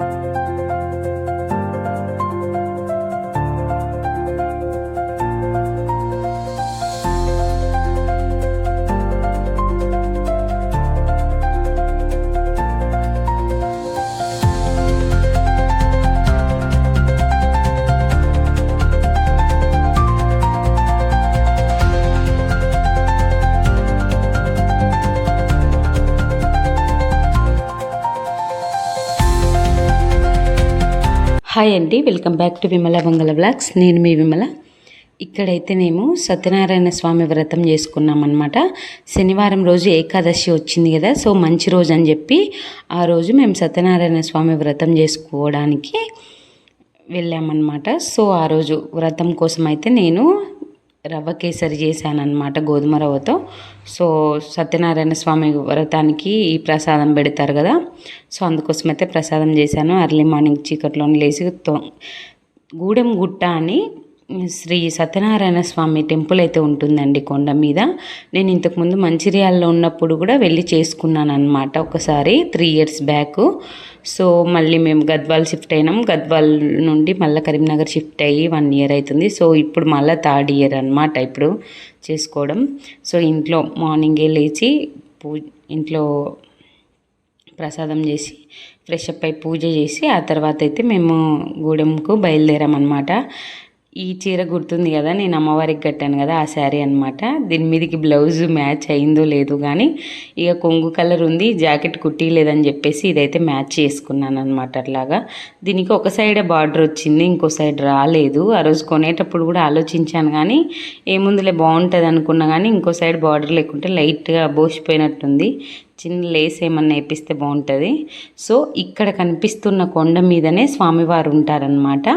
you hi అండి welcome back to Vimala Mangala blogs నేను మీ విమల. ఇక్కడైతే మేము సత్యనారాయణ స్వామి వ్రతం చేసుకున్నామన్నమాట. శనివారం రోజు ఏకాదశి వచ్చింది కదా సో మంచి రోజు అని చెప్పి ఆ రోజు మేము సత్యనారాయణ స్వామి వ్రతం చేసుకోవడానికి వెళ్ళామన్నమాట. సో ఆ రోజు వ్రతం కోసం అయితే నేను రవ్వ కేసరి చేశానన్నమాట గోధుమ రవ్వతో. సో సత్యనారాయణ స్వామి వ్రతానికి ఈ ప్రసాదం పెడతారు కదా. సో అందుకోసం అయితే ప్రసాదం చేశాను. అర్లీ మార్నింగ్ చీకట్లో లేచి తో గూడెం గుట్ట అని శ్రీ సత్యనారాయణ స్వామి టెంపుల్ అయితే ఉంటుందండి కొండ మీద. నేను ఇంతకుముందు మంచిర్యాలలో ఉన్నప్పుడు కూడా వెళ్ళి చేసుకున్నాను అనమాట ఒకసారి త్రీ ఇయర్స్ బ్యాక్ సో మళ్ళీ మేము గద్వాల్ షిఫ్ట్ అయినాం. గద్వాల్ నుండి మళ్ళీ కరీంనగర్ షిఫ్ట్ అయ్యి వన్ ఇయర్ అవుతుంది సో ఇప్పుడు మళ్ళీ థర్డ్ ఇయర్ అనమాట ఇప్పుడు చేసుకోవడం. సో ఇంట్లో మార్నింగే లేచి పూ ఇంట్లో ప్రసాదం చేసి ఫ్రెష్ అప్ అయి పూజ చేసి ఆ తర్వాత అయితే మేము గూడెంకు బయలుదేరామన్నమాట. ఈ చీర గుర్తుంది కదా నేను అమ్మవారికి కట్టాను కదా ఆ శారీ అనమాట దీని మీదకి బ్లౌజ్ మ్యాచ్ అయిందో లేదు కానీ ఇక కొంగు కలర్ ఉంది జాకెట్ కుట్టి లేదని చెప్పేసి ఇదైతే మ్యాచ్ చేసుకున్నాను అనమాట అట్లాగా. దీనికి ఒక సైడే బార్డర్ వచ్చింది ఇంకో సైడ్ రాలేదు. ఆ రోజు కొనేటప్పుడు కూడా ఆలోచించాను కానీ ఏముందిలే బాగుంటుంది అనుకున్నా కానీ ఇంకో సైడ్ బార్డర్ లేకుంటే లైట్గా బోసిపోయినట్టుంది. చిన్న లేస్ ఏమన్నా వేపిస్తే బాగుంటుంది. సో ఇక్కడ కనిపిస్తున్న కొండ మీదనే స్వామివారు ఉంటారనమాట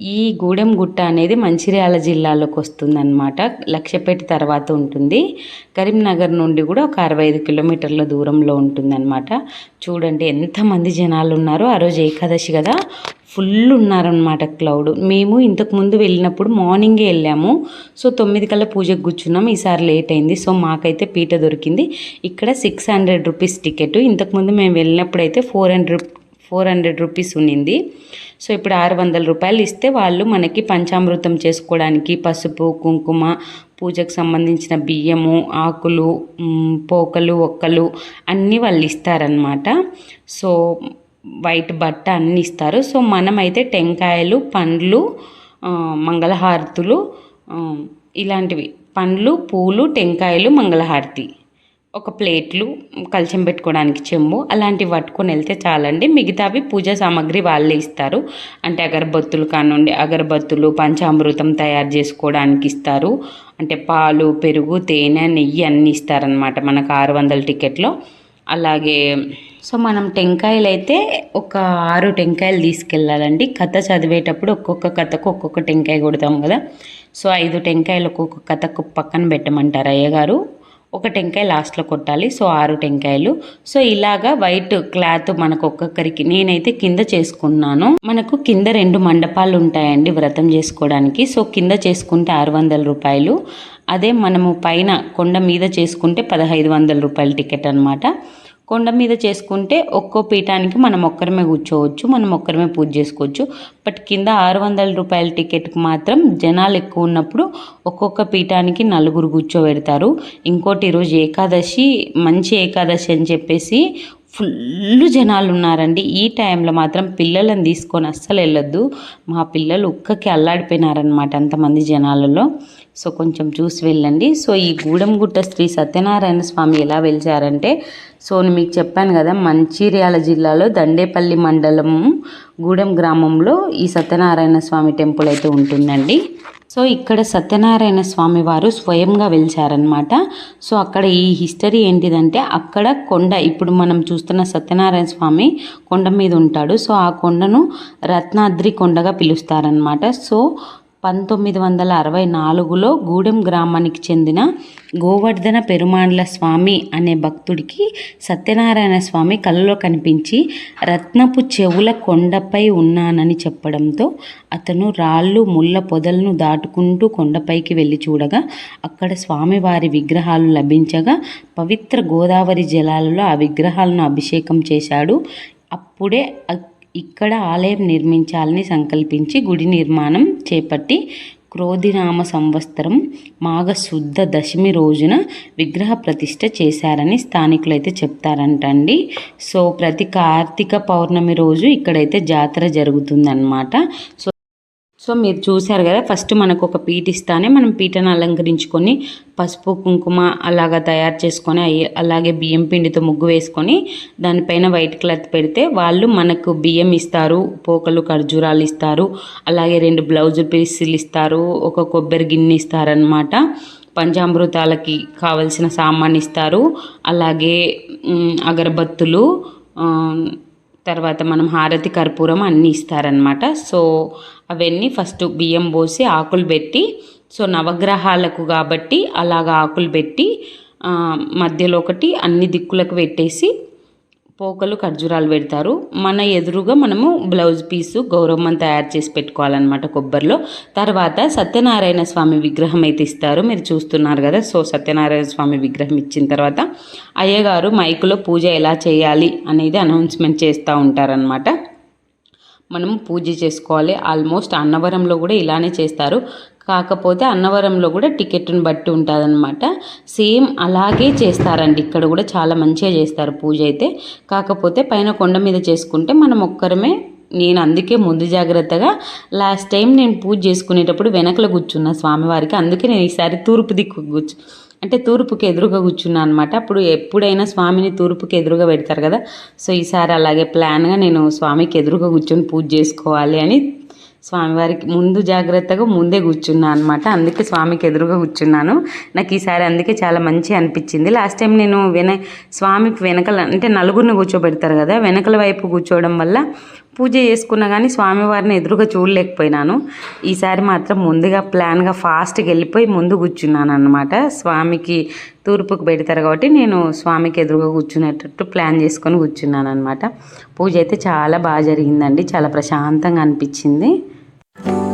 ఈ గూడెం గుట్ట అనేది మంచిర్యాల జిల్లాలోకి వస్తుందన్నమాట. లక్షపేట తర్వాత ఉంటుంది. కరీంనగర్ నుండి కూడా ఒక అరవై ఐదు కిలోమీటర్ల దూరంలో ఉంటుందన్నమాట. చూడండి ఎంతమంది జనాలు ఉన్నారో ఆ రోజు ఏకాదశి కదా ఫుల్ ఉన్నారనమాట క్లౌడ్. మేము ఇంతకుముందు వెళ్ళినప్పుడు మార్నింగే వెళ్ళాము. సో తొమ్మిది కల్లా పూజకు కూర్చున్నాం. ఈసారి లేట్ అయింది. సో మాకైతే పీట దొరికింది. ఇక్కడ సిక్స్ హండ్రెడ్ రూపీస్ టికెట్. ఇంతకుముందు మేము వెళ్ళినప్పుడు అయితే four hundred four hundred rupees ఉన్నింది. సో ఇప్పుడు ఆరు వందల రూపాయలు ఇస్తే వాళ్ళు మనకి పంచామృతం చేసుకోవడానికి పసుపు కుంకుమ పూజకు సంబంధించిన బియ్యము ఆకులు పోకలు ఒక్కలు అన్నీ వాళ్ళు ఇస్తారనమాట సో వైట్ బట్ట అన్నీ ఇస్తారు. సో మనమైతే టెంకాయలు పండ్లు మంగళహారతులు ఇలాంటివి. పండ్లు పూలు టెంకాయలు మంగళహారతి. ఒక ప్లేట్లు కలిసం పెట్టుకోవడానికి చెంబు అలాంటివి పట్టుకొని వెళ్తే చాలండి. మిగతావి పూజా సామాగ్రి వాళ్ళే ఇస్తారు. అంటే అగరబత్తులు కానివ్వండి అగరబత్తులు పంచామృతం తయారు చేసుకోవడానికి ఇస్తారు. అంటే పాలు పెరుగు తేనె నెయ్యి అన్నీ ఇస్తారనమాట మనకు ఆరు వందల టికెట్లో. అలాగే సో మనం టెంకాయలు అయితే ఒక ఆరు టెంకాయలు తీసుకెళ్ళాలండి. కథ చదివేటప్పుడు ఒక్కొక్క కథకు ఒక్కొక్క టెంకాయ కొడతాం కదా. సో ఐదు టెంకాయలు ఒక్కొక్క కథకు పక్కన పెట్టమంటారు అయ్యగారు. ఒక టెంకాయ లాస్ట్లో కొట్టాలి. సో ఆరు టెంకాయలు. సో ఇలాగా వైట్ క్లాత్ మనకు ఒక్కొక్కరికి నేనైతే కింద చేసుకున్నాను. మనకు కింద రెండు మండపాలు ఉంటాయండి వ్రతం చేసుకోవడానికి. సో కింద చేసుకుంటే ఆరు వందల రూపాయలు. అదే మనము పైన కొండ మీద చేసుకుంటే పదహైదు వందల రూపాయల టికెట్ అనమాట కొండ మీద చేసుకుంటే ఒక్కో పీఠానికి మనం ఒక్కరమే కూర్చోవచ్చు మనం ఒక్కరమే పూజ చేసుకోవచ్చు. బట్ కింద ఆరు వందల రూపాయల టికెట్కి మాత్రం జనాలు ఎక్కువ ఉన్నప్పుడు ఒక్కొక్క పీఠానికి నలుగురు కూర్చోబెడతారు. ఇంకోటి ఈరోజు ఏకాదశి మంచి ఏకాదశి అని చెప్పేసి ఫుల్ జనాలు ఉన్నారండి. ఈ టైంలో మాత్రం పిల్లలను తీసుకొని అస్సలు వెళ్ళొద్దు. మా పిల్లలు ఉక్కకి అల్లాడిపోయినారనమాట అంతమంది జనాలలో. సో కొంచెం చూసి వెళ్ళండి. సో ఈ గూడెంగుట్ట శ్రీ సత్యనారాయణ స్వామి ఎలా వెలిచారంటే సో నేను మీకు చెప్పాను కదా మంచిర్యాల జిల్లాలో దండేపల్లి మండలం గూడెం గ్రామంలో ఈ సత్యనారాయణ స్వామి టెంపుల్ అయితే ఉంటుందండి. సో ఇక్కడ సత్యనారాయణ స్వామి వారు స్వయంగా వెలిచారనమాట సో అక్కడ ఈ హిస్టరీ ఏంటిదంటే అక్కడ కొండ ఇప్పుడు మనం చూస్తున్న సత్యనారాయణ స్వామి కొండ మీద ఉంటాడు. సో ఆ కొండను రత్నాద్రి కొండగా పిలుస్తారనమాట సో పంతొమ్మిది వందల అరవై నాలుగులో గూడెం గ్రామానికి చెందిన గోవర్ధన పెరుమాండ్ల స్వామి అనే భక్తుడికి సత్యనారాయణ స్వామి కలలో కనిపించి రత్నపు చెవుల కొండపై ఉన్నానని చెప్పడంతో అతను రాళ్ళు ముళ్ళ పొదలను దాటుకుంటూ కొండపైకి వెళ్ళి చూడగా అక్కడ స్వామివారి విగ్రహాలు లభించగా పవిత్ర గోదావరి జలాలలో ఆ విగ్రహాలను అభిషేకం చేశాడు. అప్పుడే ఇక్కడ ఆలయం నిర్మించాలని సంకల్పించి గుడి నిర్మాణం చేపట్టి క్రోధినామ సంవత్సరం మాఘశుద్ధ దశమి రోజున విగ్రహ ప్రతిష్ట చేశారని స్థానికులు అయితే చెప్తారంటండి. సో ప్రతి కార్తీక పౌర్ణమి రోజు ఇక్కడైతే జాతర జరుగుతుందన్నమాట. సో సో మీరు చూశారు కదా ఫస్ట్ మనకు ఒక పీట ఇస్తానే మనం పీటను అలంకరించుకొని పసుపు కుంకుమ అలాగా తయారు చేసుకొని అయ్యి- అలాగే బియ్యం పిండితో ముగ్గు వేసుకొని దానిపైన వైట్ క్లాత్ పెడితే వాళ్ళు మనకు బియ్యం ఇస్తారు పోకలు ఖర్జూరాలు ఇస్తారు అలాగే రెండు బ్లౌజ్ పీసులు ఇస్తారు ఒక కొబ్బరి గిన్నె ఇస్తారనమాట పంచామృతాలకి కావలసిన సామాన్ ఇస్తారు అలాగే అగరబత్తులు తర్వాత మనం హారతి కర్పూరం అన్నీ ఇస్తారనమాట సో అవన్నీ ఫస్ట్ బియ్యం పోసి ఆకులు పెట్టి సో నవగ్రహాలకు కాబట్టి అలాగ ఆకులు పెట్టి మధ్యలో ఒకటి అన్ని దిక్కులకు పెట్టేసి పోకలు ఖర్జూరాలు పెడతారు. మన ఎదురుగా మనము బ్లౌజ్ పీసు గౌరమ్మని తయారు చేసి పెట్టుకోవాలన్నమాట కొబ్బరిలో. తర్వాత సత్యనారాయణ స్వామి విగ్రహం అయితే ఇస్తారు. మీరు చూస్తున్నారు కదా సో సత్యనారాయణ స్వామి విగ్రహం ఇచ్చిన తర్వాత అయ్యగారు మైకులో పూజ ఎలా చేయాలి అనేది అనౌన్స్మెంట్ చేస్తూ ఉంటారనమాట మనం పూజ చేసుకోవాలి. ఆల్మోస్ట్ అన్నవరంలో కూడా ఇలానే చేస్తారు. కాకపోతే అన్నవరంలో కూడా టికెట్ని బట్టి ఉంటుందన్నమాట. సేమ్ అలాగే చేస్తారండి. ఇక్కడ కూడా చాలా మంచిగా చేస్తారు పూజ అయితే. కాకపోతే పైన కొండ మీద చేసుకుంటే మనం ఒక్కరమే నేను అందుకే ముందు జాగ్రత్తగా లాస్ట్ టైం నేను పూజ చేసుకునేటప్పుడు వెనకల కూర్చున్నా స్వామివారికి. అందుకే నేను ఈసారి తూర్పు దిక్కు కూర్చు అంటే తూర్పుకి ఎదురుగా కూర్చున్నా అనమాట అప్పుడు ఎప్పుడైనా స్వామిని తూర్పుకి ఎదురుగా పెడతారు కదా. సో ఈసారి అలాగే ప్లాన్గా నేను స్వామికి ఎదురుగా కూర్చొని పూజ చేసుకోవాలి అని స్వామివారికి ముందు జాగ్రత్తగా ముందే కూర్చున్నా అనమాట అందుకే స్వామికి ఎదురుగా కూర్చున్నాను. నాకు ఈసారి అందుకే చాలా మంచి అనిపించింది. లాస్ట్ టైం నేను వెన స్వామికి వెనకల అంటే నలుగురిని కూర్చోబెడతారు కదా వెనకల వైపు కూర్చోవడం వల్ల పూజ చేసుకున్నా కానీ స్వామివారిని ఎదురుగా చూడలేకపోయినాను. ఈసారి మాత్రం ముందుగా ప్లాన్గా ఫాస్ట్గా వెళ్ళిపోయి ముందు కూర్చున్నాను అనమాట స్వామికి తూర్పుకు పెడతారు కాబట్టి నేను స్వామికి ఎదురుగా కూర్చునేటట్టు ప్లాన్ చేసుకొని కూర్చున్నాను అనమాట పూజ అయితే చాలా బాగా జరిగిందండి. చాలా ప్రశాంతంగా అనిపించింది. Thank you.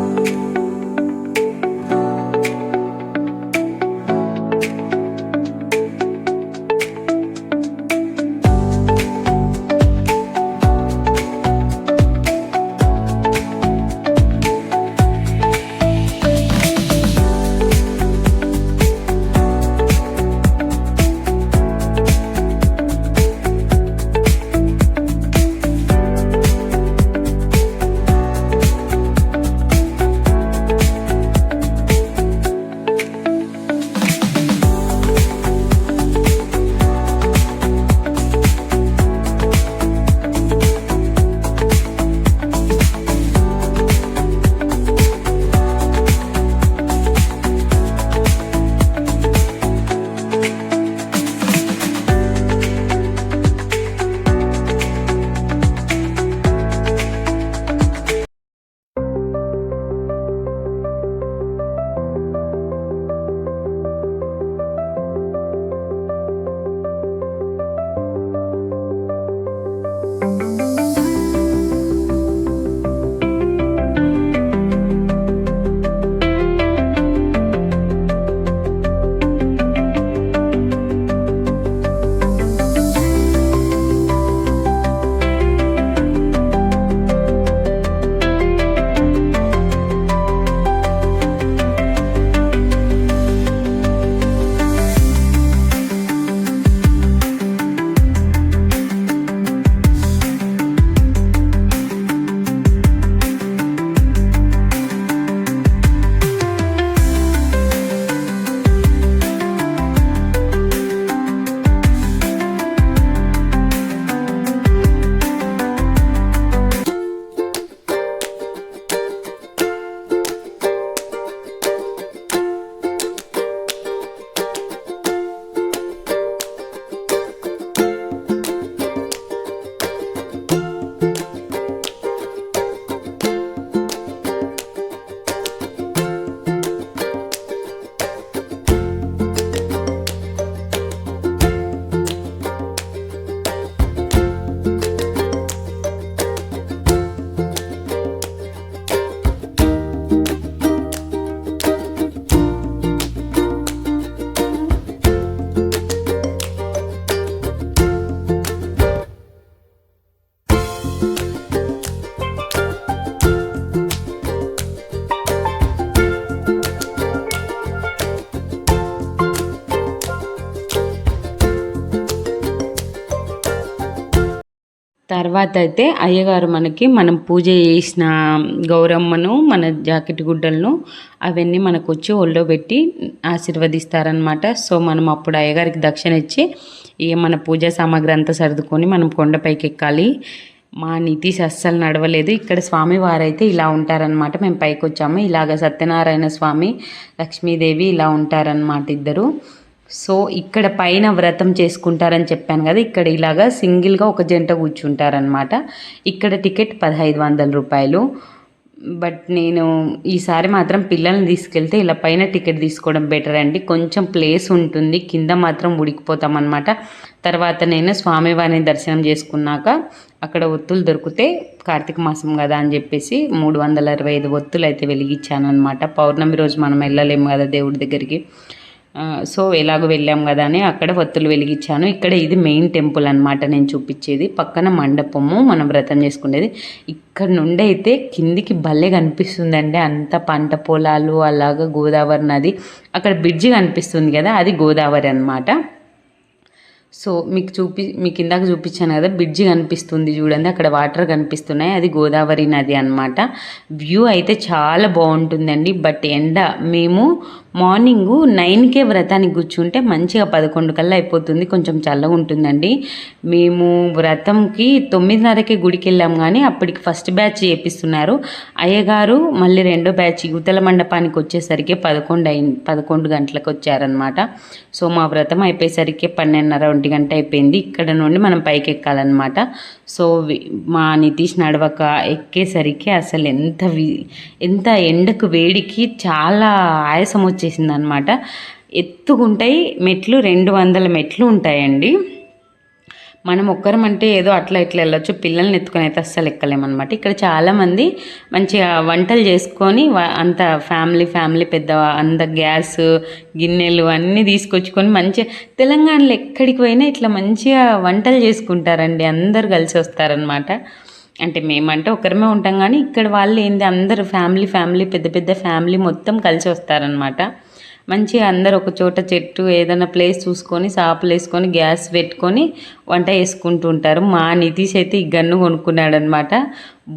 తర్వాత అయితే అయ్యగారు మనకి మనం పూజ చేసిన గౌరమ్మను మన జాకెట్ గుడ్డలను అవన్నీ మనకు వచ్చి ఒళ్ళో పెట్టి ఆశీర్వదిస్తారనమాట సో మనం అప్పుడు అయ్యగారికి దక్షిణ ఇచ్చి ఇక మన పూజా సామాగ్రి అంతా సర్దుకొని మనం కొండపైకి ఎక్కాలి మా నితీష్ అస్సలు నడవలేదు. ఇక్కడ స్వామి వారైతే ఇలా ఉంటారనమాట మేము పైకి వచ్చాము ఇలాగ సత్యనారాయణ స్వామి లక్ష్మీదేవి ఇలా ఉంటారనమాట ఇద్దరు. సో ఇక్కడ పైన వ్రతం చేసుకుంటారని చెప్పాను కదా ఇక్కడ ఇలాగా సింగిల్గా ఒక జంట కూర్చుంటారనమాట ఇక్కడ టికెట్ పదహైదు వందల రూపాయలు. బట్ నేను ఈసారి మాత్రం పిల్లల్ని తీసుకెళ్తే ఇలా పైన టికెట్ తీసుకోవడం బెటర్ అండి. కొంచెం ప్లేస్ ఉంటుంది కింద మాత్రం ఉడికిపోతాం అనమాట తర్వాత నేను స్వామివారిని దర్శనం చేసుకున్నాక అక్కడ ఒత్తులు దొరికితే కార్తీక మాసం కదా అని చెప్పేసి మూడు వందల అరవై ఐదు ఒత్తులు అయితే వెలిగించాను అనమాట పౌర్ణమి రోజు మనం వెళ్ళలేము కదా దేవుడి దగ్గరికి. సో ఎలాగో వెళ్ళాం కదా అని అక్కడ వత్తులు వెలిగించాను. ఇక్కడ ఇది మెయిన్ టెంపుల్ అనమాట నేను చూపించేది. పక్కన మండపము మనం వ్రతం చేసుకునేది. ఇక్కడ నుండి అయితే కిందికి భలే కనిపిస్తుందండి. అంత పంట పొలాలు అలాగా గోదావరి నది. అక్కడ బ్రిడ్జి కనిపిస్తుంది కదా అది గోదావరి అనమాట సో మీకు చూపి మీకు ఇందాక చూపించాను కదా బ్రిడ్జి కనిపిస్తుంది చూడండి. అక్కడ వాటర్ కనిపిస్తున్నాయి. అది గోదావరి నది అనమాట వ్యూ అయితే చాలా బాగుంటుందండి. బట్ ఎండ మేము మార్నింగ్ నైన్కే వ్రతానికి కూర్చుంటే మంచిగా పదకొండు కల్లా అయిపోతుంది కొంచెం చల్లగా ఉంటుందండి. మేము వ్రతంకి తొమ్మిదిన్నరకే గుడికి వెళ్ళాం కానీ అప్పటికి ఫస్ట్ బ్యాచ్ చేపిస్తున్నారు. అయ్యగారు మళ్ళీ రెండో బ్యాచ్ యువతల మండపానికి వచ్చేసరికి పదకొండు అయి పదకొండు గంటలకు వచ్చారనమాట సో మా వ్రతం అయిపోయేసరికి పన్నెండున్నర ఒంటి గంట అయిపోయింది. ఇక్కడ నుండి మనం పైకి ఎక్కాలన్నమాట సో మా నితీష్ నడవక ఎక్కేసరికి అసలు ఎంత ఎంత ఎండకు వేడికి చాలా ఆయాసం వచ్చేసింది అనమాట ఎత్తుకుంటాయి మెట్లు రెండు వందల మెట్లు ఉంటాయండి. మనం ఒక్కరం అంటే ఏదో అట్లా ఇట్లా వెళ్ళొచ్చు. పిల్లల్ని ఎత్తుకొని అయితే అస్సలు ఎక్కలేమన్నమాట. ఇక్కడ చాలామంది మంచిగా వంటలు చేసుకొని అంత ఫ్యామిలీ ఫ్యామిలీ పెద్ద అంత గ్యాస్ గిన్నెలు అన్నీ తీసుకొచ్చుకొని మంచిగా తెలంగాణలో ఎక్కడికి పోయినా ఇట్లా మంచిగా వంటలు చేసుకుంటారండి. అందరు కలిసి వస్తారనమాట అంటే మేమంటే ఒకరమే ఉంటాం కానీ ఇక్కడ వాళ్ళు ఏంది అందరు ఫ్యామిలీ ఫ్యామిలీ పెద్ద పెద్ద ఫ్యామిలీ మొత్తం కలిసి వస్తారనమాట మంచిగా అందరు ఒక చోట చెట్టు ఏదైనా ప్లేస్ చూసుకొని సాపులు వేసుకొని గ్యాస్ పెట్టుకొని వంట వేసుకుంటూ ఉంటారు. మా నితీష్ అయితే ఈ గన్ను కొనుక్కున్నాడు అనమాట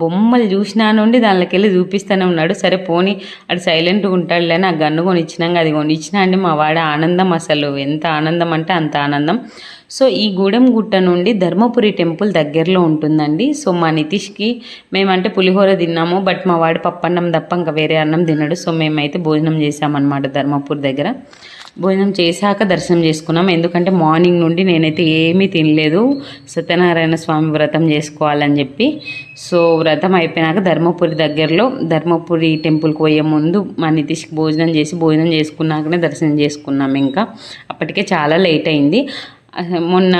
బొమ్మలు చూసినా నుండి దానిలోకి వెళ్ళి చూపిస్తూనే ఉన్నాడు. సరే పోని అది సైలెంట్గా ఉంటాడు లేని ఆ గన్ను కొనిచ్చినాక అది కొనిచ్చినా అండి మా వాడ ఆనందం అసలు. ఎంత ఆనందం అంటే అంత ఆనందం. సో ఈ గూడెం గుట్ట నుండి ధర్మపురి టెంపుల్ దగ్గరలో ఉంటుందండి. సో మా నితీష్కి మేమంటే పులిహోర తిన్నాము బట్ మా వాడు పప్పన్నం తప్ప ఇంకా వేరే అన్నం తిన్నాడు సో మేమైతే భోజనం చేసామన్నమాట ధర్మపూర్ దగ్గర. భోజనం చేశాక దర్శనం చేసుకున్నాం. ఎందుకంటే మార్నింగ్ నుండి నేనైతే ఏమీ తినలేదు. సత్యనారాయణ స్వామి వ్రతం చేసుకోవాలని చెప్పి. సో వ్రతం అయిపోయినాక ధర్మపురి దగ్గరలో ధర్మపురి టెంపుల్కి పోయే ముందు మా నితీష్కి భోజనం చేసి భోజనం చేసుకున్నాకనే దర్శనం చేసుకున్నాం ఇంకా. అప్పటికే చాలా లేట్ అయింది. మొన్న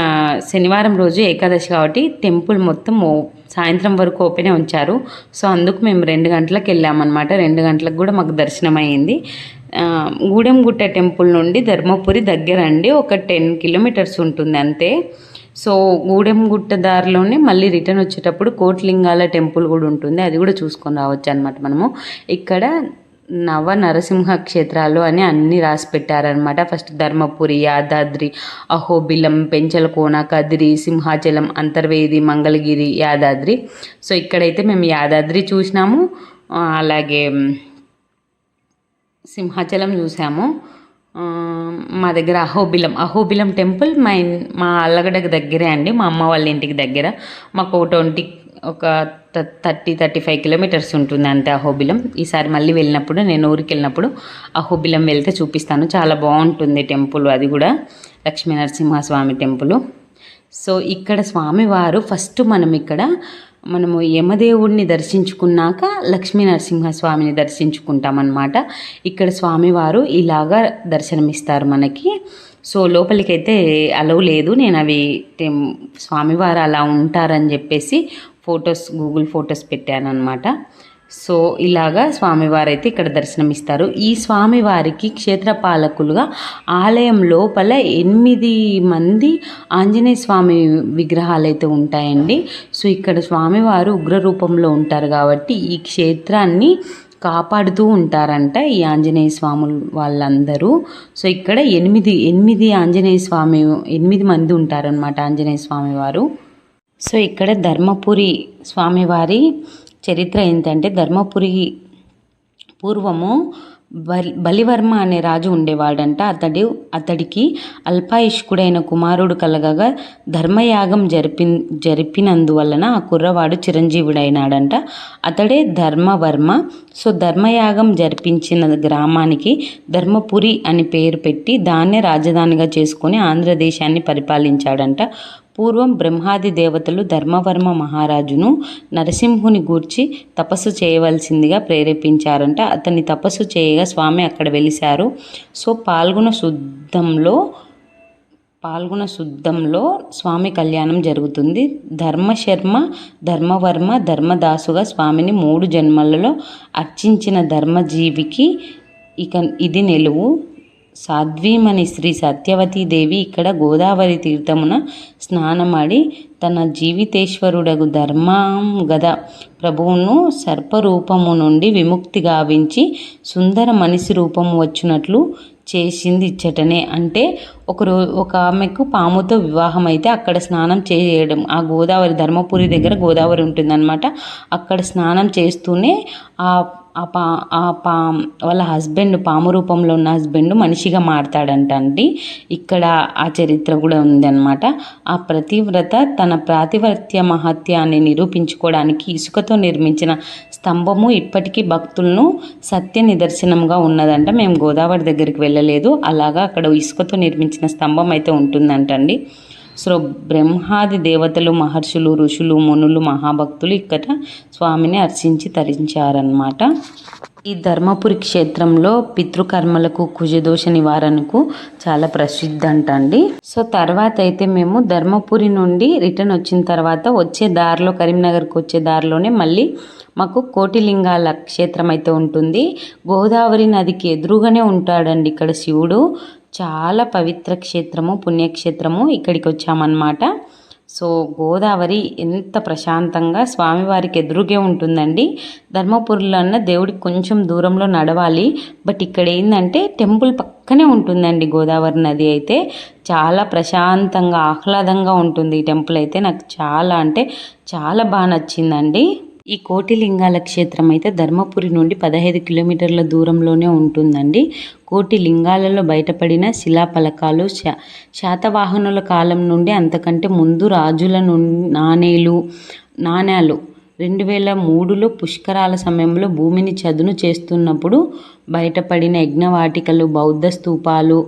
శనివారం రోజు ఏకాదశి కాబట్టి టెంపుల్ మొత్తం సాయంత్రం వరకు ఓపెనే ఉంచారు. సో అందుకు మేము రెండు గంటలకు వెళ్ళామన్నమాట. రెండు గంటలకు కూడా మాకు దర్శనం అయింది గూడెంగుట్ట టెంపుల్ నుండి ధర్మపురి దగ్గర అండి ఒక టెన్ కిలోమీటర్స్ ఉంటుంది అంతే. సో గూడెంగుట్ట దారిలోనే మళ్ళీ రిటర్న్ వచ్చేటప్పుడు కోట్లింగాల టెంపుల్ కూడా ఉంటుంది. అది కూడా చూసుకొని రావచ్చు అనమాట మనము. ఇక్కడ నవ నరసింహ క్షేత్రాలు అని అన్నీ రాసి పెట్టారనమాట ఫస్ట్ ధర్మపురి యాదాద్రి అహోబిలం పెంచలకోన కదిరి సింహాచలం అంతర్వేది మంగళగిరి యాదాద్రి. సో ఇక్కడైతే మేము యాదాద్రి చూసినాము. అలాగే సింహాచలం చూసాము. మా దగ్గర అహోబిలం. అహోబిలం టెంపుల్ మా మా అల్లగడకు దగ్గరే అండి. మా అమ్మ వాళ్ళ ఇంటికి దగ్గర. మాకు ట్వంటీ ఒక థర్టీ థర్టీ ఫైవ్ కిలోమీటర్స్ ఉంటుంది అంతే అహోబిలం ఈసారి మళ్ళీ వెళ్ళినప్పుడు నేను ఊరికి వెళ్ళినప్పుడు అహోబిలం వెళ్తే చూపిస్తాను. చాలా బాగుంటుంది టెంపుల్ అది కూడా. లక్ష్మీ నరసింహస్వామి టెంపుల్. సో ఇక్కడ స్వామివారు ఫస్ట్ మనం ఇక్కడ మనము యమదేవుడిని దర్శించుకున్నాక లక్ష్మీ నరసింహస్వామిని దర్శించుకుంటామన్నమాట. ఇక్కడ స్వామివారు ఇలాగా దర్శనమిస్తారు మనకి. సో లోపలికైతే అలవ్ లేదు. నేను అవి స్వామివారు అలా ఉంటారని చెప్పేసి ఫొటోస్ గూగుల్ ఫొటోస్ పెట్టాను అనమాట సో ఇలాగా స్వామివారు అయితే ఇక్కడ దర్శనమిస్తారు. ఈ స్వామివారికి క్షేత్రపాలకులుగా ఆలయం లోపల ఎనిమిది మంది ఆంజనేయ స్వామి విగ్రహాలు అయితే ఉంటాయండి. సో ఇక్కడ స్వామివారు ఉగ్ర రూపంలో ఉంటారు కాబట్టి ఈ క్షేత్రాన్ని కాపాడుతూ ఉంటారంట ఈ ఆంజనేయ స్వాములు వాళ్ళందరూ. సో ఇక్కడ ఎనిమిది ఎనిమిది ఆంజనేయ స్వామి ఎనిమిది మంది ఉంటారనమాట ఆంజనేయ స్వామి వారు సో ఇక్కడ ధర్మపురి స్వామివారి చరిత్ర ఏంటంటే ధర్మపురి పూర్వము బలి బలివర్మ అనే రాజు ఉండేవాడంట. అతడు అతడికి అల్పాయుష్కుడైన కుమారుడు కలగగా ధర్మయాగం జరిపి జరిపినందువలన ఆ కుర్రవాడు చిరంజీవుడైనాడంట. అతడే ధర్మవర్మ. సో ధర్మయాగం జరిపించిన గ్రామానికి ధర్మపురి అని పేరు పెట్టి దాన్నే రాజధానిగా చేసుకొని ఆంధ్రదేశాన్ని పరిపాలించాడంట. పూర్వం బ్రహ్మాది దేవతలు ధర్మవర్మ మహారాజును నరసింహుని గూర్చి తపస్సు చేయవలసిందిగా ప్రేరేపించారంట. అతన్ని తపస్సు చేయగా స్వామి అక్కడ వెలిశారు. సో పాల్గొన శుద్ధంలో పాల్గొన శుద్ధంలో స్వామి కళ్యాణం జరుగుతుంది. ధర్మశర్మ ధర్మవర్మ ధర్మదాసుగా స్వామిని మూడు జన్మలలో అర్చించిన ధర్మజీవికి ఇక ఇది నిలువు. సాధ్వీమణి శ్రీ సత్యవతీదేవి ఇక్కడ గోదావరి తీర్థమున స్నానమాడి తన జీవితేశ్వరుడగు ధర్మం గద ప్రభువును సర్పరూపము నుండి విముక్తి గావించి సుందర మనిషి రూపము వచ్చినట్లు చేసింది ఇచ్చటనే. అంటే ఒకరో ఒక ఆమెకు పాముతో వివాహం అయితే అక్కడ స్నానం చేయడం. ఆ గోదావరి ధర్మపురి దగ్గర గోదావరి ఉంటుందన్నమాట. అక్కడ స్నానం చేస్తూనే ఆ ఆ పా ఆ పా వాళ్ళ హస్బెండ్ పాము రూపంలో ఉన్న హస్బెండ్ మనిషిగా మారతాడంట అండి. ఇక్కడ ఆ చరిత్ర కూడా ఉందన్నమాట. ఆ ప్రతివ్రత తన ప్రాతివ్రత్య మహత్యాన్ని నిరూపించుకోవడానికి ఇసుకతో నిర్మించిన స్తంభము ఇప్పటికీ భక్తులను సత్య నిదర్శనంగా ఉన్నదంట. మేము గోదావరి దగ్గరికి వెళ్ళలేదు. అలాగా అక్కడ ఇసుకతో నిర్మించిన స్తంభం అయితే ఉంటుందంటండి. సో బ్రహ్మాది దేవతలు మహర్షులు ఋషులు మునులు మహాభక్తులు ఇక్కడ స్వామిని అర్చించి తరించారనమాట ఈ ధర్మపురి క్షేత్రంలో పితృకర్మలకు కుజదోష నివారణకు చాలా ప్రసిద్ధి అంట అండి సో తర్వాత అయితే మేము ధర్మపురి నుండి రిటర్న్ వచ్చిన తర్వాత వచ్చే దారిలో కరీంనగర్కి వచ్చే దారిలోనే మళ్ళీ మాకు కోటిలింగాల క్షేత్రం అయితే ఉంటుంది. గోదావరి నదికి ఎదురుగానే ఉంటాడండి ఇక్కడ శివుడు. చాలా పవిత్ర క్షేత్రము పుణ్యక్షేత్రము ఇక్కడికి వచ్చామన్నమాట సో గోదావరి ఎంత ప్రశాంతంగా స్వామివారికి ఎదురుగే ఉంటుందండి. ధర్మపురిలో అన్న దేవుడికి కొంచెం దూరంలో నడవాలి. బట్ ఇక్కడ ఏంటంటే టెంపుల్ పక్కనే ఉంటుందండి గోదావరి నది అయితే. చాలా ప్రశాంతంగా ఆహ్లాదంగా ఉంటుంది ఈ టెంపుల్ అయితే. నాకు చాలా అంటే చాలా బాగా నచ్చిందండి. ఈ కోటిలింగాల క్షేత్రం అయితే ధర్మపురి నుండి పదహైదు కిలోమీటర్ల దూరంలోనే ఉంటుందండి. కోటి లింగాలలో బయటపడిన శిలాఫలకాలు శా శాతవాహనుల కాలం నుండి అంతకంటే ముందు రాజుల నుండి నాణేలు నాణ్యాలు రెండు వేల మూడులో పుష్కరాల సమయంలో భూమిని చదును చేస్తున్నప్పుడు బయటపడిన యజ్ఞవాటికలు బౌద్ధ స్తూపాలు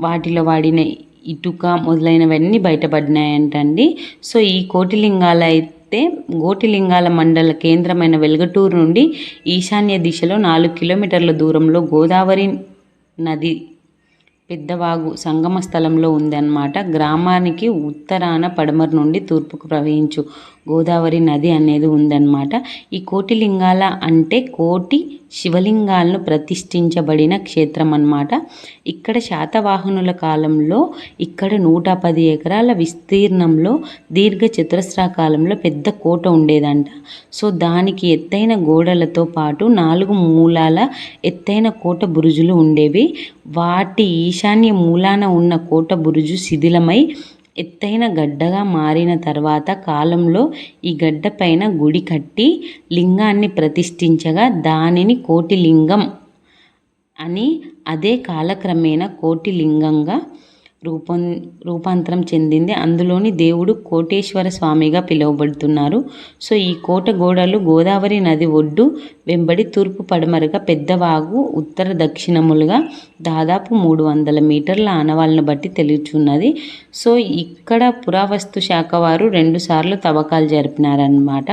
వాటిలో వాడిన ఇటుక మొదలైనవన్నీ బయటపడినాయంటండి. సో ఈ కోటిలింగాల అయితే గోటిలింగాల మండల కేంద్రమైన వెల్గటూరు నుండి ఈశాన్య దిశలో నాలుగు కిలోమీటర్ల దూరంలో గోదావరి నది పెద్దవాగు సంగమ స్థలంలో ఉందన్నమాట. గ్రామానికి ఉత్తరాన పడమర నుండి తూర్పుకు ప్రవహించు గోదావరి నది అనేది ఉందన్నమాట. ఈ కోటిలింగాల అంటే కోటి శివలింగాలను ప్రతిష్ఠించబడిన క్షేత్రం అన్నమాట ఇక్కడ శాతవాహనుల కాలంలో ఇక్కడ నూట పది ఎకరాల విస్తీర్ణంలో దీర్ఘ చతురస్రాకాలంలో పెద్ద కోట ఉండేదంట. సో దానికి ఎత్తైన గోడలతో పాటు నాలుగు మూలాల ఎత్తైన కోట బురుజులు ఉండేవి. వాటి ఈశాన్య మూలాన ఉన్న కోట బురుజు శిథిలమై ఎత్తైన గడ్డగా మారిన తర్వాత కాలంలో ఈ గడ్డ పైన గుడి కట్టి లింగాన్ని ప్రతిష్ఠించగా దానిని కోటిలింగం అని అదే కాలక్రమేణా కోటిలింగంగా రూపం రూపాంతరం చెందింది. అందులోని దేవుడు కోటేశ్వర స్వామిగా పిలువబడుతున్నారు. సో ఈ కోట గోడలు గోదావరి నది ఒడ్డు వెంబడి తూర్పు పడమరగా పెద్దవాగు ఉత్తర దక్షిణములుగా దాదాపు మూడు వందల మీటర్ల ఆనవాళ్ళను బట్టి తెలుచున్నది. సో ఇక్కడ పురావస్తు శాఖ వారు రెండుసార్లు తవ్వకాలు జరిపినారనమాట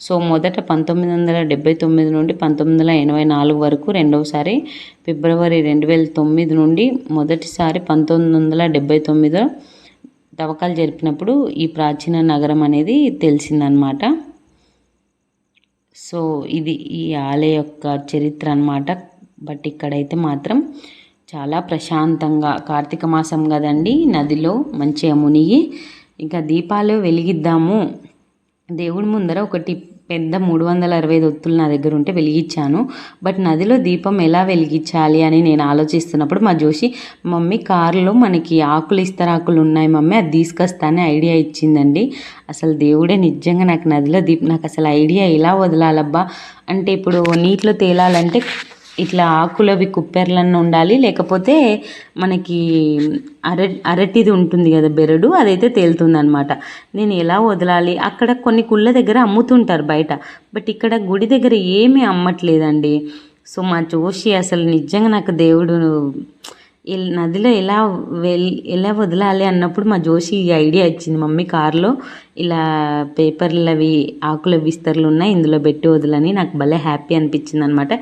సో మొదట పంతొమ్మిది వందల డెబ్బై తొమ్మిది నుండి పంతొమ్మిది వందల ఎనభై నాలుగు వరకు రెండవసారి ఫిబ్రవరి రెండు వేల తొమ్మిది నుండి మొదటిసారి పంతొమ్మిది వందల డెబ్బై తొమ్మిదిలో తవ్వకాలు జరిపినప్పుడు ఈ ప్రాచీన నగరం అనేది తెలిసిందనమాట సో ఇది ఈ ఆలయ యొక్క చరిత్ర అన్నమాట. బట్ ఇక్కడైతే మాత్రం చాలా ప్రశాంతంగా కార్తీక మాసం కదండి నదిలో మంచిగా మునిగి ఇంకా దీపాలు వెలిగిద్దాము. దేవుడి ముందర ఒకటి పెద్ద మూడు వందల అరవై ఐదు ఒత్తులు నా దగ్గర ఉంటే వెలిగించాను. బట్ నదిలో దీపం ఎలా వెలిగించాలి అని నేను ఆలోచిస్తున్నప్పుడు మా జోషి మమ్మీ కారులో మనకి ఆకులు ఇస్తరాకులు ఉన్నాయి మమ్మీ అది తీసుకొస్తానే ఐడియా ఇచ్చిందండి. అసలు దేవుడే నిజంగా నాకు నదిలో దీపం నాకు అసలు ఐడియా ఎలా వదలాలబ్బా? అంటే ఇప్పుడు నీటిలో తేలాలంటే ఇట్లా ఆకులవి కుప్పెర్లన్నీ ఉండాలి లేకపోతే మనకి అర అరటిది ఉంటుంది కదా బెరడు అదైతే తేలుతుంది అనమాట నేను ఎలా వదలాలి? అక్కడ కొన్ని కుళ్ళ దగ్గర అమ్ముతుంటారు బయట బట్ ఇక్కడ గుడి దగ్గర ఏమీ అమ్మట్లేదండి. సో మా జోషి అసలు నిజంగా నాకు దేవుడు నదిలో ఎలా వెల్ ఎలా వదలాలి అన్నప్పుడు మా జోషి ఈ ఐడియా ఇచ్చింది. మమ్మీ కారులో ఇలా పేపర్లు అవి ఆకుల విస్తరులు ఉన్నాయి ఇందులో పెట్టి వదలని నాకు భలే హ్యాపీ అనిపించింది అనమాట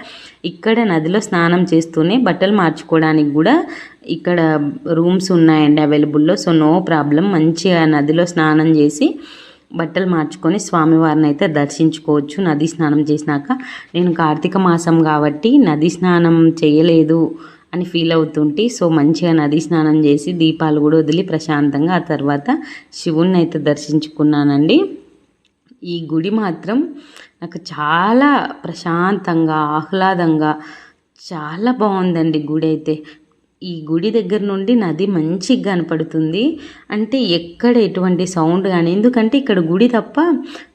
ఇక్కడ నదిలో స్నానం చేస్తూనే బట్టలు మార్చుకోవడానికి కూడా ఇక్కడ రూమ్స్ ఉన్నాయండి అవైలబుల్లో. So no problem. మంచిగా నదిలో స్నానం చేసి బట్టలు మార్చుకొని స్వామివారిని అయితే దర్శించుకోవచ్చు నది స్నానం చేసినాక. నేను కార్తీక మాసం కాబట్టి నది స్నానం చేయలేదు. అని ఫీల్ అవుతుంటే సో మంచిగా నది స్నానం చేసి దీపాలు కూడా వదిలి ప్రశాంతంగా ఆ తర్వాత శివుణ్ణి అయితే దర్శించుకున్నానండి. ఈ గుడి మాత్రం నాకు చాలా ప్రశాంతంగా ఆహ్లాదంగా చాలా బాగుందండి గుడి అయితే. ఈ గుడి దగ్గర నుండి నది మంచిగా కనపడుతుంది. అంటే ఎక్కడ ఎటువంటి సౌండ్ కానీ ఎందుకంటే ఇక్కడ గుడి తప్ప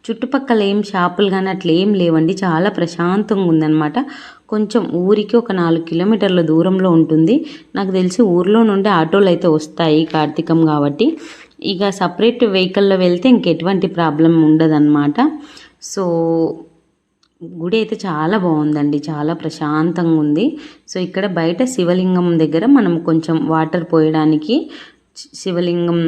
చుట్టుపక్కల ఏం షాపులు కానీ అట్లా ఏం లేవండి. చాలా ప్రశాంతంగా ఉందన్నమాట. కొంచెం ఊరికి ఒక నాలుగు కిలోమీటర్ల దూరంలో ఉంటుంది. నాకు తెలిసి ఊర్లో నుండి ఆటోలు అయితే వస్తాయి కార్తీకం కాబట్టి. ఇక సపరేట్ వెహికల్లో వెళ్తే ఇంకెటువంటి ప్రాబ్లం ఉండదన్నమాట. సో గుడి అయితే చాలా బాగుందండి చాలా ప్రశాంతంగా ఉంది. సో ఇక్కడ బయట శివలింగం దగ్గర మనం కొంచెం వాటర్ పోయడానికి శివలింగం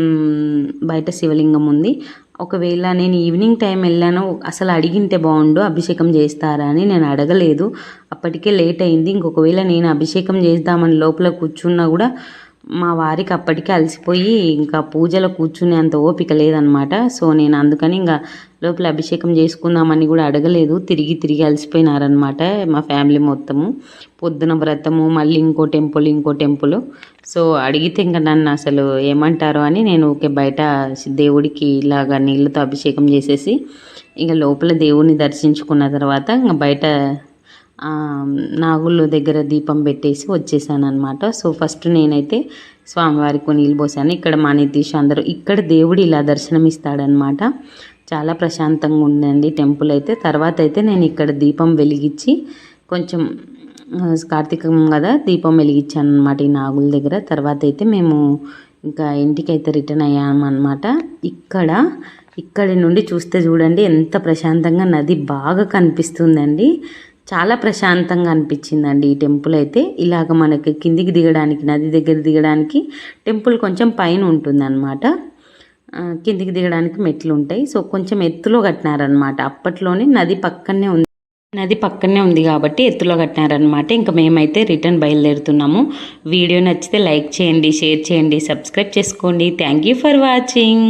బయట శివలింగం ఉంది. ఒకవేళ నేను ఈవినింగ్ టైం వెళ్ళాను అసలు అడిగింటే బాగుండు అభిషేకం చేస్తారా అని నేను అడగలేదు. అప్పటికే లేట్ అయింది. ఇంకొకవేళ నేను అభిషేకం చేద్దామని లోపల కూర్చున్నా కూడా మా వారికి అప్పటికే అలసిపోయి ఇంకా పూజలో కూర్చునే అంత ఓపిక లేదనమాట. సో నేను అందుకని ఇంకా లోపల అభిషేకం చేసుకుందామని కూడా అడగలేదు. తిరిగి తిరిగి అలసిపోయినారనమాట మా ఫ్యామిలీ మొత్తము. పొద్దున వ్రతము మళ్ళీ ఇంకో టెంపుల్ ఇంకో టెంపుల్. సో అడిగితే ఇంకా నన్ను అసలు ఏమంటారో అని నేను ఓకే బయట దేవుడికి ఇలాగా నీళ్ళతో అభిషేకం చేసేసి ఇంకా లోపల దేవుడిని దర్శించుకున్న తర్వాత ఇంకా బయట నాగుళ్ళు దగ్గర దీపం పెట్టేసి వచ్చేసాను అనమాట సో ఫస్ట్ నేనైతే స్వామివారికి నీళ్ళు పోసాను. ఇక్కడ మా నితీష్ అందరూ ఇక్కడ దేవుడు ఇలా దర్శనం ఇస్తాడనమాట చాలా ప్రశాంతంగా ఉందండి టెంపుల్ అయితే. తర్వాత అయితే నేను ఇక్కడ దీపం వెలిగించి కొంచెం కార్తీకం కదా దీపం వెలిగించాను అనమాట ఈ నాగుల దగ్గర. తర్వాత అయితే మేము ఇంకా ఇంటికి అయితే రిటర్న్ అయ్యామన్నమాట. ఇక్కడ ఇక్కడి నుండి చూస్తే చూడండి ఎంత ప్రశాంతంగా నది బాగా కనిపిస్తుందండి. చాలా ప్రశాంతంగా అనిపించిందండి ఈ టెంపుల్ అయితే. ఇలాగ మనకి కిందికి దిగడానికి నది దగ్గర దిగడానికి టెంపుల్ కొంచెం పైన ఉంటుందన్నమాట. కిందికి దిగడానికి మెట్లు ఉంటాయి. సో కొంచెం ఎత్తులో కట్టినారనమాట అప్పట్లోనే నది పక్కనే ఉంది. నది పక్కనే ఉంది కాబట్టి ఎత్తులో కట్టినారనమాట ఇంకా మేమైతే రిటర్న్ బయలుదేరుతున్నాము. వీడియో నచ్చితే లైక్ చేయండి షేర్ చేయండి సబ్స్క్రైబ్ చేసుకోండి. Thank you for watching.